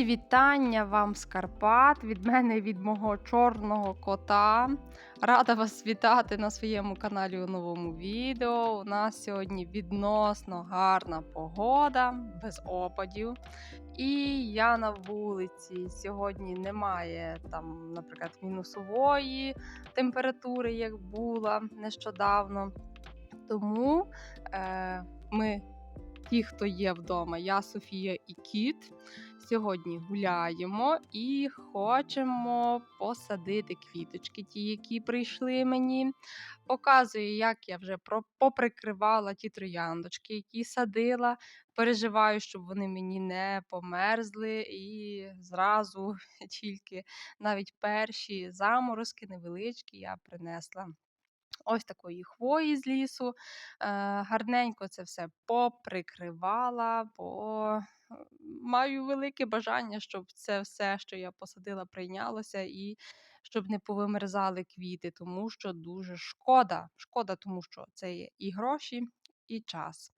Друзі, вітання вам з Карпат. Від мене, від мого чорного кота. Рада вас вітати на своєму каналі у новому відео. У нас сьогодні відносно гарна погода, без опадів. І я на вулиці. Сьогодні немає там, наприклад, мінусової температури, як була нещодавно. Тому е, ми, ті, хто є вдома, я, Софія і кіт. Сьогодні гуляємо і хочемо посадити квіточки, ті, які прийшли мені. Показую, як я вже поприкривала ті трояндочки, які садила. Переживаю, щоб вони мені не померзли. І зразу тільки навіть перші заморозки невеличкі я принесла. Ось такої хвої з лісу. Е, гарненько це все поприкривала, бо е, маю велике бажання, щоб це все, що я посадила, прийнялося, і щоб не повимерзали квіти, тому що дуже шкода. Шкода, тому що це є і гроші, і час.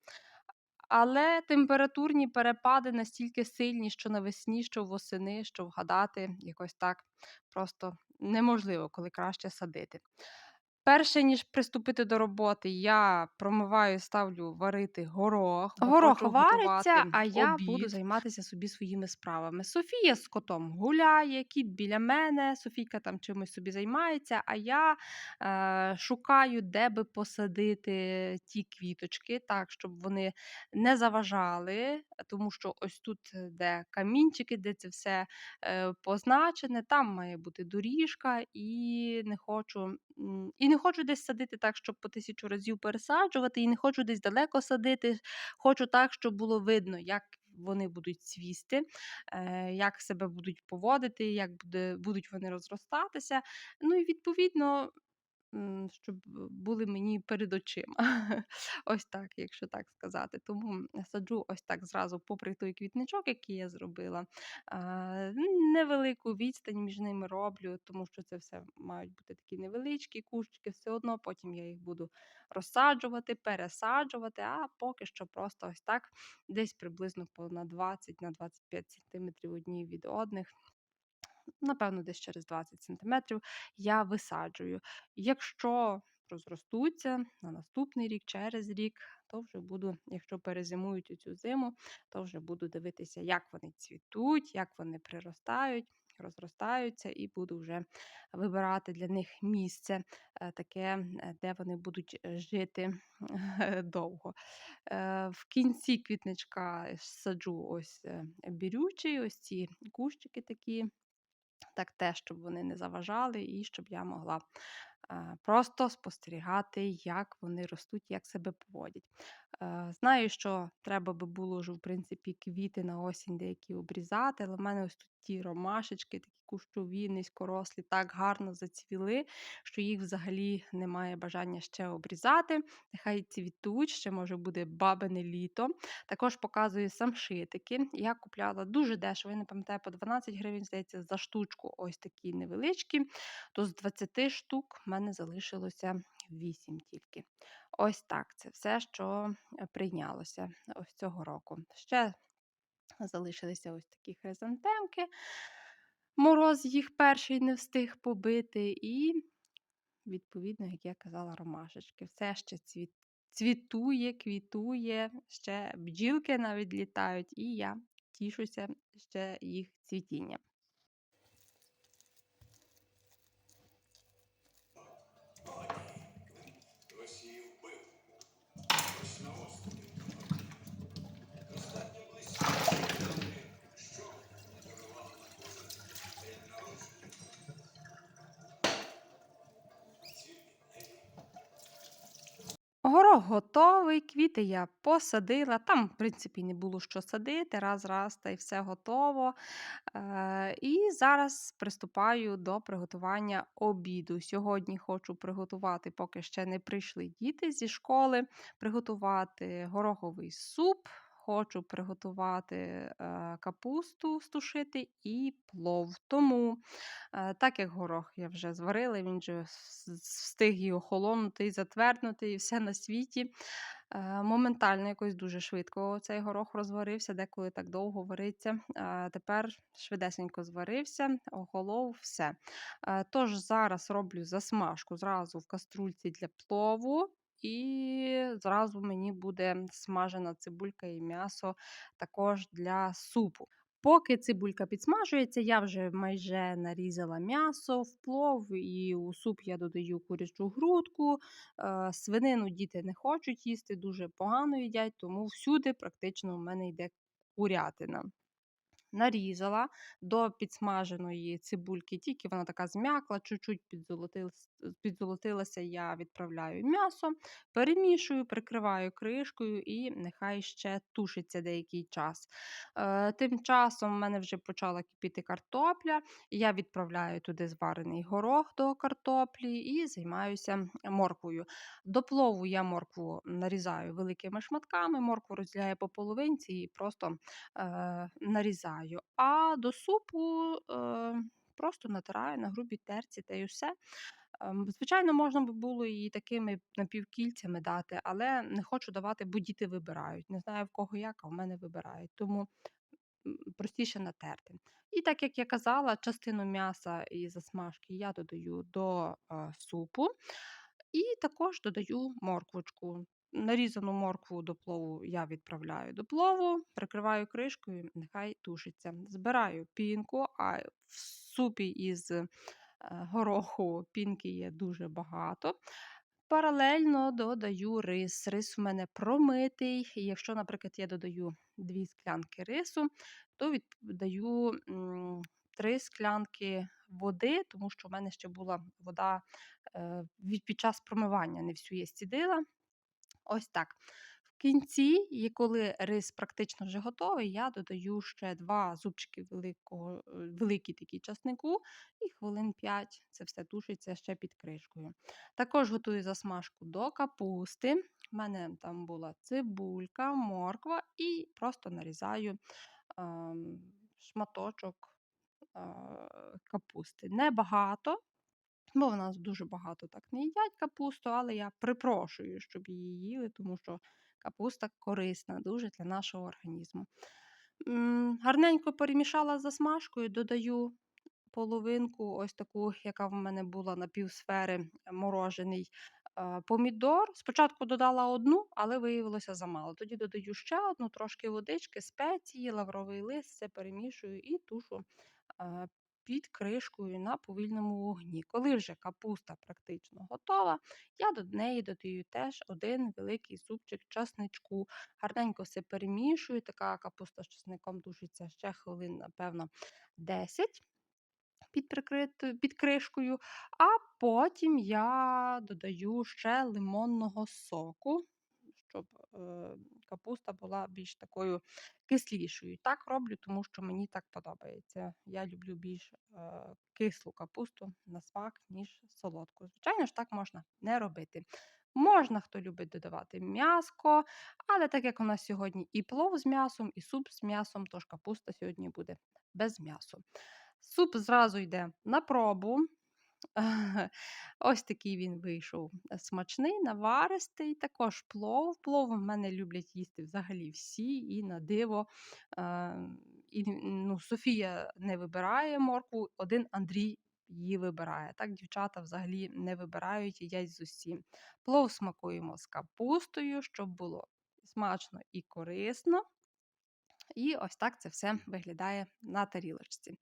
Але температурні перепади настільки сильні, що навесні, що восени, що вгадати якось так просто неможливо, коли краще садити. Перше, ніж приступити до роботи, я промиваю, ставлю варити горох. бо Горох хочу вариться, готувати а я обід. буду займатися собі своїми справами. Софія з котом гуляє, кіт біля мене, Софійка там чимось собі займається, а я е, шукаю, де би посадити ті квіточки, так, щоб вони не заважали, тому що ось тут, е, де камінчики, де це все е, позначене, там має бути доріжка, і не хочу. м, І не хочу десь садити так, щоб по тисячу разів пересаджувати, і не хочу десь далеко садити. Хочу так, щоб було видно, як вони будуть цвісти, е, як себе будуть поводити, як буде, будуть вони розростатися. Ну і відповідно, щоб були мені перед очима. Ось так, якщо так сказати. Тому саджу ось так зразу, попри той квітничок, який я зробила. Невелику відстань між ними роблю, тому що це все мають бути такі невеличкі кущики, все одно потім я їх буду розсаджувати, пересаджувати, а поки що просто ось так, десь приблизно на 20 на 25 сантиметрів одні від одних. Напевно, десь через 20 сантиметрів я висаджую. Якщо розростуться на наступний рік, через рік, то вже буду, якщо перезимують цю зиму, то вже буду дивитися, як вони цвітуть, як вони приростають, розростаються, і буду вже вибирати для них місце е, таке, е, де вони будуть е, жити довго. В кінці квітничка саджу ось бірючий, ось ці кущики такі. Так те, щоб вони не заважали, і щоб я могла е, просто спостерігати, як вони ростуть, як себе поводять. Е, Знаю, що треба би було вже, в принципі, квіти на осінь деякі обрізати, але в мене ось тут ті ромашечки, такі кущові, низькорослі, так гарно зацвіли, що їх взагалі немає бажання ще обрізати. Нехай цвітуть, ще може буде бабине літо. Також показую самшитики. Я купляла дуже дешево, я не пам'ятаю, по 12 гривень, здається, за штучку ось такі невеличкі. То з 20 штук в мене залишилося 8 тільки. Ось так. Це все, що е, прийнялося ось цього року. Ще залишилися ось такі хризантемки. Мороз їх перший не встиг побити. І, відповідно, як я казала, ромашечки. Все ще цвіт. Цвітує, квітує, ще бджілки навіть літають, і я тішуся ще їх цвітінням. Ось її вбив. Ось на острові. Достатньо близько. Що дарувала на кожен день народження? Ці неї Горох готовий, квіти я посадила. Там, в принципі, не було що садити, раз-раз, та й все готово. Е, і зараз приступаю до приготування обіду. Сьогодні хочу приготувати, поки ще не прийшли діти зі школи, приготувати гороховий суп. Хочу приготувати е, капусту стушити і плов. Тому, е, так як горох я вже зварила, він же встиг і охолонути, і затверднути, і все на світі. Е, моментально якось дуже швидко цей горох розварився, деколи так довго вариться. Тепер швидесенько зварився, охолов, все. Тож зараз роблю засмажку зразу в каструльці для плову. І зразу мені буде смажена цибулька і м'ясо також для супу. Поки цибулька підсмажується, я вже майже нарізала м'ясо в плов, і у суп я додаю курячу грудку. Е, Свинину діти не хочуть їсти, дуже погано їдять, тому всюди практично у мене йде курятина. Нарізала до підсмаженої цибульки, тільки вона така зм'якла, чуть-чуть підзолотилась, підзолотилася, я відправляю м'ясо, перемішую, прикриваю кришкою і нехай ще тушиться деякий час. Е, тим часом в мене вже почала кипіти картопля, я відправляю туди зварений горох до картоплі і займаюся морквою. До плову я моркву нарізаю великими шматками, моркву розділяю по половинці і просто е, нарізаю. А до супу е, просто натираю на грубій терці та й усе. Ем, Звичайно, можна би було і такими напівкільцями дати, але не хочу давати, бо діти вибирають. Не знаю в кого як, а в мене вибирають. Тому простіше натерти. І так як я казала, частину м'яса і засмажки я додаю до е, супу. І також додаю морквочку. Нарізану моркву до плову я відправляю до плову, прикриваю кришкою, нехай тушиться. Збираю пінку, а в супі із е, гороху пінки є дуже багато. Паралельно додаю рис. Рис у мене промитий. Якщо, наприклад, я додаю 2 склянки рису, то від- даю 3 склянки води, тому що в мене ще була вода е, під час промивання, не всю я стідила. Ось так. В кінці, і коли рис практично вже готовий, я додаю ще два зубчики великого, е, великий часнику і хвилин 5 це все тушиться ще під кришкою. Також готую засмажку до капусти. У мене там була цибулька, морква і просто нарізаю ем, шматочок е, капусти. Небагато, Бо в нас дуже багато так не їдять капусту, але я припрошую, щоб її їли, тому що капуста корисна дуже для нашого організму. Гарненько перемішала з засмажкою, додаю половинку, ось таку, яка в мене була на півсфери морожений е, помідор. Спочатку додала одну, але виявилося замало. Тоді додаю ще одну, трошки водички, спеції, лавровий лист, все перемішую і тушу е, під кришкою на повільному вогні. Коли вже капуста практично готова, я до неї додаю теж один великий зубчик часничку. Гарненько все перемішую. Така капуста з часником тушиться ще хвилин, напевно, 10 під, прикритою, під кришкою, а потім я додаю ще лимонного соку, щоб капуста була більш такою кислішою. Так роблю, тому що мені так подобається. Я люблю більш е, кислу капусту на смак, ніж солодку. Звичайно ж, так можна не робити. Можна, хто любить додавати м'яско, але так як у нас сьогодні і плов з м'ясом, і суп з м'ясом, тож капуста сьогодні буде без м'ясу. Суп зразу йде на пробу. Ось такий він вийшов е, смачний, наваристий, також плов. Плов в мене люблять їсти взагалі всі, і на диво. Е, і, ну, Софія не вибирає моркву, один Андрій її вибирає. Так, дівчата взагалі не вибирають, їдять з усім. Плов смакуємо з капустою, щоб було смачно і корисно. І ось так це все виглядає на тарілочці.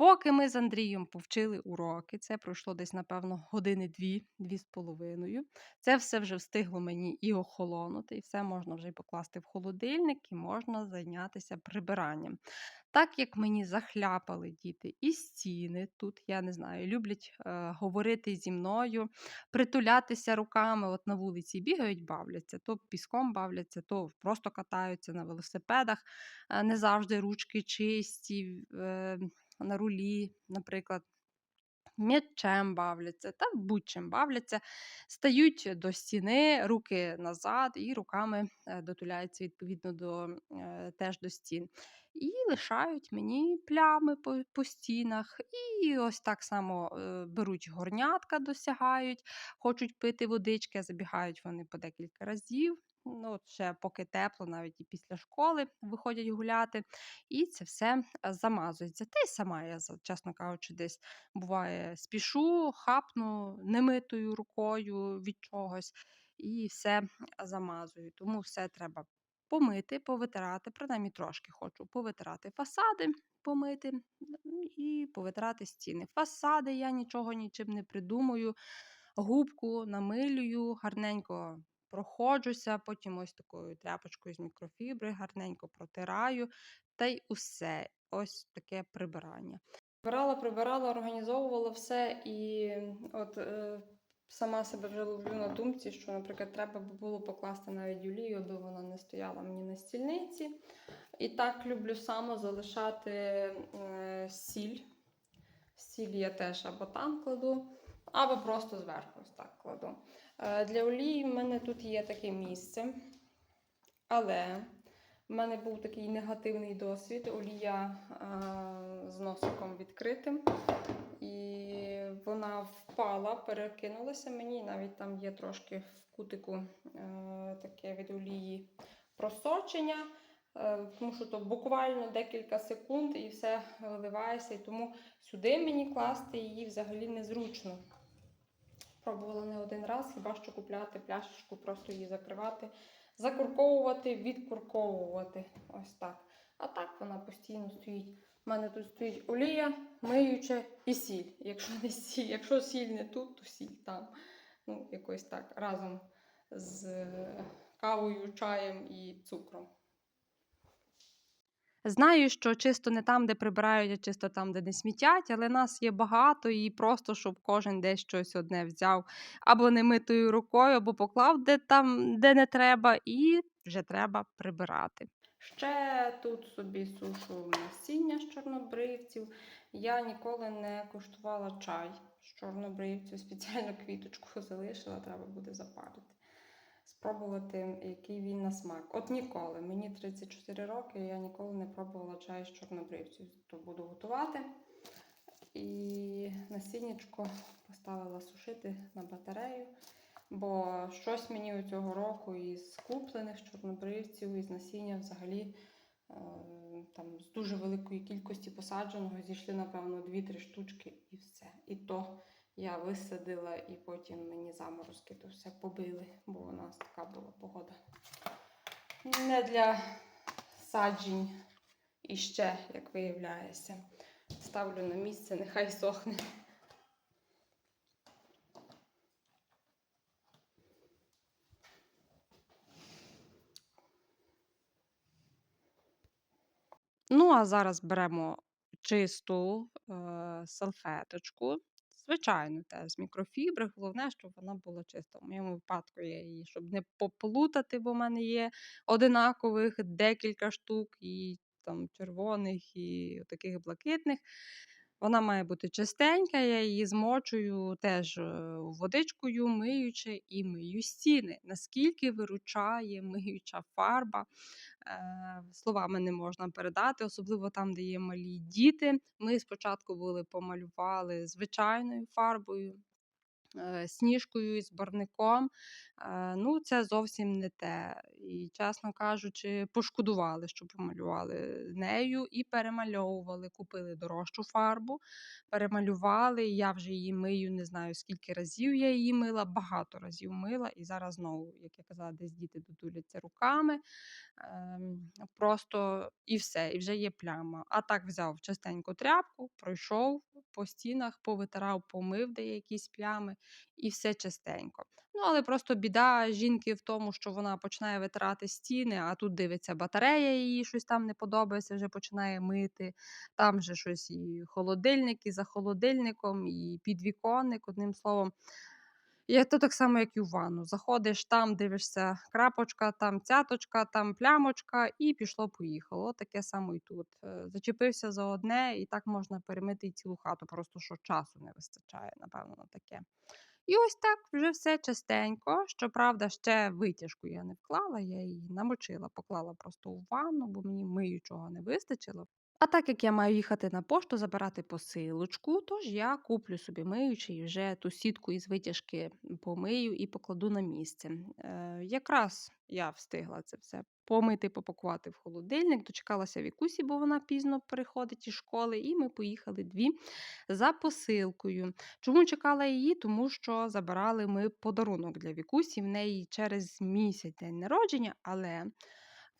Поки ми з Андрієм повчили уроки, це пройшло десь, напевно, години дві, з половиною. Це все вже встигло мені і охолонути, і все можна вже покласти в холодильник, і можна зайнятися прибиранням. Так як мені захляпали діти і стіни, тут, я не знаю, люблять е, говорити зі мною, притулятися руками, от на вулиці бігають, бавляться, то піском бавляться, то просто катаються на велосипедах, е, не завжди ручки чисті. Е, на рулі, наприклад, м'ячем бавляться та будь-чим бавляться, стають до стіни, руки назад і руками е, дотуляються відповідно до, е, теж до стін. І лишають мені плями по, по стінах. І ось так само е, беруть горнятка, досягають, хочуть пити водички, забігають вони по декілька разів. Ну, ще поки тепло, навіть і після школи виходять гуляти, і це все замазується. Та й сама я, чесно кажучи, десь буває спішу, хапну немитою рукою від чогось і все замазую. Тому все треба помити, повитирати, принаймні трошки хочу повитирати фасади, помити і повитирати стіни. Фасади я нічого нічим не придумую. Губку намилюю, гарненько проходжуся, потім ось такою тряпочкою з мікрофібри гарненько протираю, та й усе. Ось таке прибирання. Прибирала, прибирала, організовувала все і от е, сама себе вже ловлю на думці, що, наприклад, треба би було покласти навіть Юлію, аби вона не стояла мені на стільниці. І так люблю само залишати е, сіль. Сіль я теж або там кладу, або просто зверху так кладу. Е, для олії в мене тут є таке місце, але в мене був такий негативний досвід. Олія е, з носиком відкритим. І вона впала, перекинулася мені. Навіть там є трошки в кутику е, таке від олії просочення. Тому що то буквально декілька секунд і все виливається. І тому сюди мені класти її взагалі незручно. Пробувала не один раз, хіба що купляти пляшечку, просто її закривати, закурковувати, відкурковувати. Ось так. А так вона постійно стоїть. У мене тут стоїть олія, миюче і сіль. Якщо не сіль, якщо сіль не тут, то сіль там. Ну, якось так, разом з кавою, чаєм і цукром. Знаю, що чисто не там, де прибирають, а чисто там, де не смітять, але нас є багато, і просто щоб кожен десь щось одне взяв або немитою рукою, або поклав де там, де не треба, і вже треба прибирати. Ще тут собі сушу насіння з чорнобривців. Я ніколи не куштувала чай з чорнобривців, спеціально квіточку залишила, треба буде запарити. Спробувати, який він на смак. От ніколи. Мені 34 роки, я ніколи не пробувала чай з чорнобривців. То буду готувати. І насіннячко поставила сушити на батарею. Бо щось мені у цього року із куплених чорнобривців, із насіння взагалі е, там з дуже великої кількості посадженого зійшли, напевно, 2-3 штучки і все. І то я висадила, і потім мені заморозки то все побили, бо у нас така була погода. Не для саджень і ще, як виявляється. Ставлю на місце, нехай сохне. Ну, а зараз беремо чисту е, салфеточку. Звичайно, теж з мікрофібри. Головне, щоб вона була чиста. В моєму випадку я її, щоб не поплутати, бо в мене є одинакових декілька штук, і там червоних, і таких блакитних. Вона має бути чистенька, я її змочую теж е, водичкою, миючи і мию стіни. Наскільки виручає миюча фарба, словами не можна передати, особливо там, де є малі діти. Ми спочатку були помалювали звичайною фарбою. Е, Сніжкою і з барником, Е, ну це зовсім не те. І, чесно кажучи, пошкодували, що помалювали нею і перемальовували. Купили дорожчу фарбу, перемалювали. Я вже її мию, не знаю скільки разів я її мила, багато разів мила. І зараз знову, як я казала, десь діти додуляться руками. Ем, Просто і все, і вже є пляма. А так взяв частеньку тряпку, пройшов по стінах, повитирав, помив де якісь плями, і все частенько. Ну, але просто біда жінки в тому, що вона починає витирати стіни, а тут дивиться батарея, їй щось там не подобається, вже починає мити. Там же щось і холодильник, і за холодильником, і підвіконник, одним словом. І то так само, як і в ванну. Заходиш там, дивишся крапочка, там цяточка, там плямочка, і пішло-поїхало. Таке само і тут. Е, Зачепився за одне, і так можна перемити і цілу хату, просто що часу не вистачає, напевно, на таке. І ось так вже все частенько. Щоправда, ще витяжку я не вклала, я її намочила, поклала просто у ванну, бо мені миючого не вистачило. А так як я маю їхати на пошту забирати посилочку, тож я куплю собі миючий вже ту сітку із витяжки помию і покладу на місце. Е, якраз я встигла це все помити, попакувати в холодильник, дочекалася Вікусі, бо вона пізно приходить із школи, і ми поїхали дві за посилкою. Чому чекала її? Тому що забирали ми подарунок для Вікусі. В неї через місяць день народження, але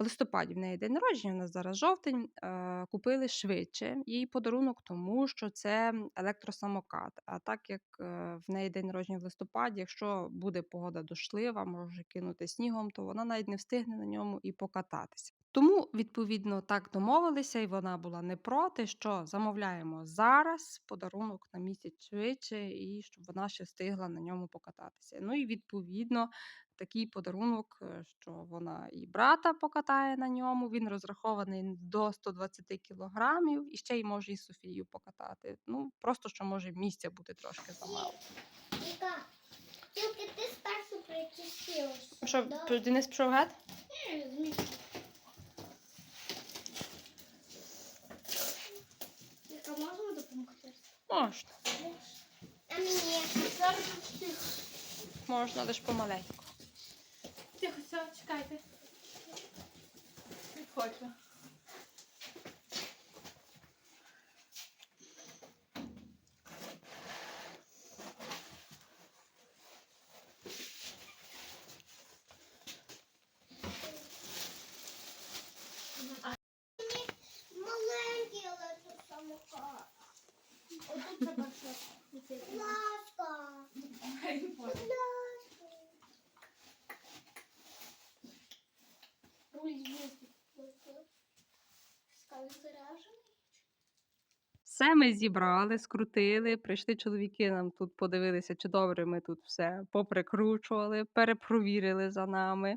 в листопаді в неї день народження, нас зараз жовтень. Е, купили швидше їй подарунок, тому що це електросамокат. А так як е, в неї день народження в листопаді, якщо буде погода дошлива, може кинути снігом, то вона навіть не встигне на ньому і покататися. Тому, відповідно, так домовилися, і вона була не проти, що замовляємо зараз подарунок на місяць швидше, і щоб вона ще встигла на ньому покататися. Ну і відповідно такий подарунок, е, що вона і брата покатає на ньому. Він розрахований до 120 кілограмів, і ще й може і Софію покатати. Ну просто що може місця бути трошки замало. Тільки ти спершу причастилась. Що. Денис пішов геть? Я розумію. Віка, можна допомогти? Можна, А мені зараз тихо. Можна лише помаленьку. Тихо, все, чекайте. Відходьте. Маленький але електросамокат. Отут треба щось. Будь Все ми зібрали, скрутили. Прийшли чоловіки, нам тут подивилися, чи добре ми тут все поприкручували, перепровірили за нами,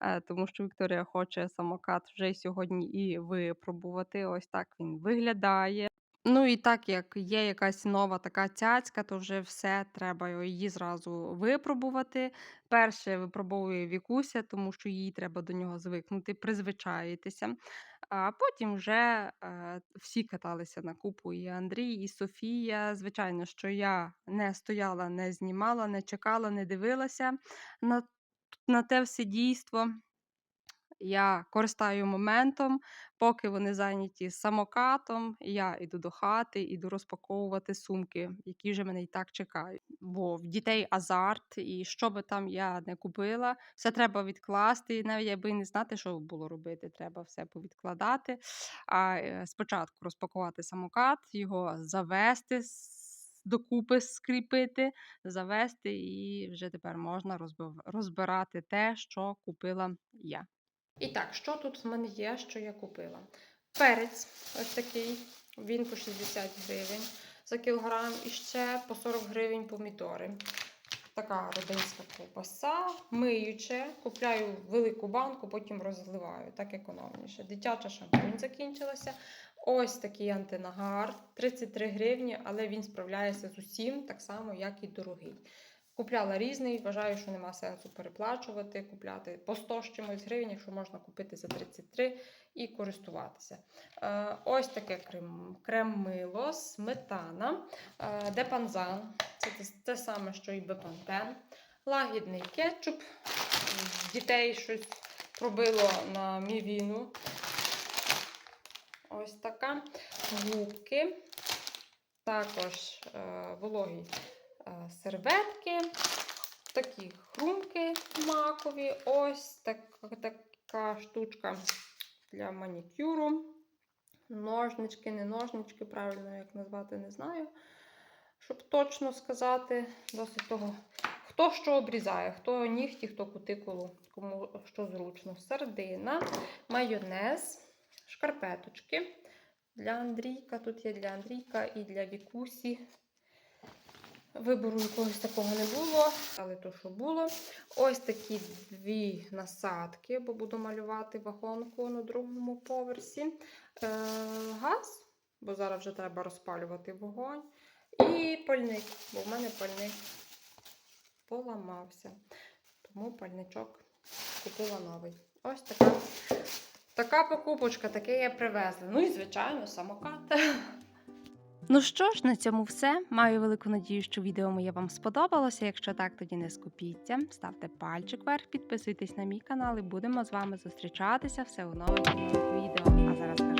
е, тому що Вікторія хоче самокат вже сьогодні і випробувати. Ось так він виглядає. Ну і так як є якась нова така цяцька, то вже все треба її зразу випробувати. Перше випробовує Вікуся, тому що їй треба до нього звикнути, призвичаїтися. А потім вже е, всі каталися на купу і Андрій, і Софія. Звичайно, що я не стояла, не знімала, не чекала, не дивилася на, на те все дійство. Я користаю моментом, поки вони зайняті самокатом, я йду до хати, іду розпаковувати сумки, які вже мене і так чекають. Бо в дітей азарт, і що би там я не купила, все треба відкласти. І навіть аби не знати, що було робити, треба все повідкладати. А е, спочатку розпакувати самокат, його завести. Докупи скріпити, завести, і вже тепер можна розбирати те, що купила я. І так, що тут в мене є, що я купила? Перець ось такий, він по 60 гривень за кілограм, і ще по 40 гривень помідори. Така родинська ковбаса, миюче, купляю велику банку, потім розливаю, так економніше. Дитяча шампунь закінчилася. Ось такий антинагар, 33 гривні, але він справляється з усім, так само, як і дорогий. Купляла різний, вважаю, що нема сенсу переплачувати, купляти по 100 з чимось гривень, якщо можна купити за 33 і користуватися. Е, ось таке крем, крем-мило, сметана, е, депанзан, це те, те саме, що і бепантен, лагідний кетчуп, дітей щось пробило на мівіну. Ось така. Губки, також е, вологі е, серветки, такі хрумки макові, ось так, така штучка для манікюру. Ножнички, не ножнички, правильно як назвати, не знаю. Щоб точно сказати, досить того. Хто що обрізає, хто нігті, хто кутикулу, кому що зручно. Сардина, майонез, шкарпеточки. Для Андрійка, тут є для Андрійка і для Вікусі. Вибору якогось такого не було, але то, що було. Ось такі дві насадки, бо буду малювати вагонку на другому поверсі. Е, газ, бо зараз вже треба розпалювати вогонь. І пальник, бо в мене пальник поламався. Тому пальничок купила новий. Ось така Така покупочка, таке я привезла. Ну і звичайно, самокат. Ну що ж, на цьому все. Маю велику надію, що відео моє вам сподобалося. Якщо так, тоді не скупіться. Ставте пальчик вверх, підписуйтесь на мій канал і будемо з вами зустрічатися все у нових відео. А зараз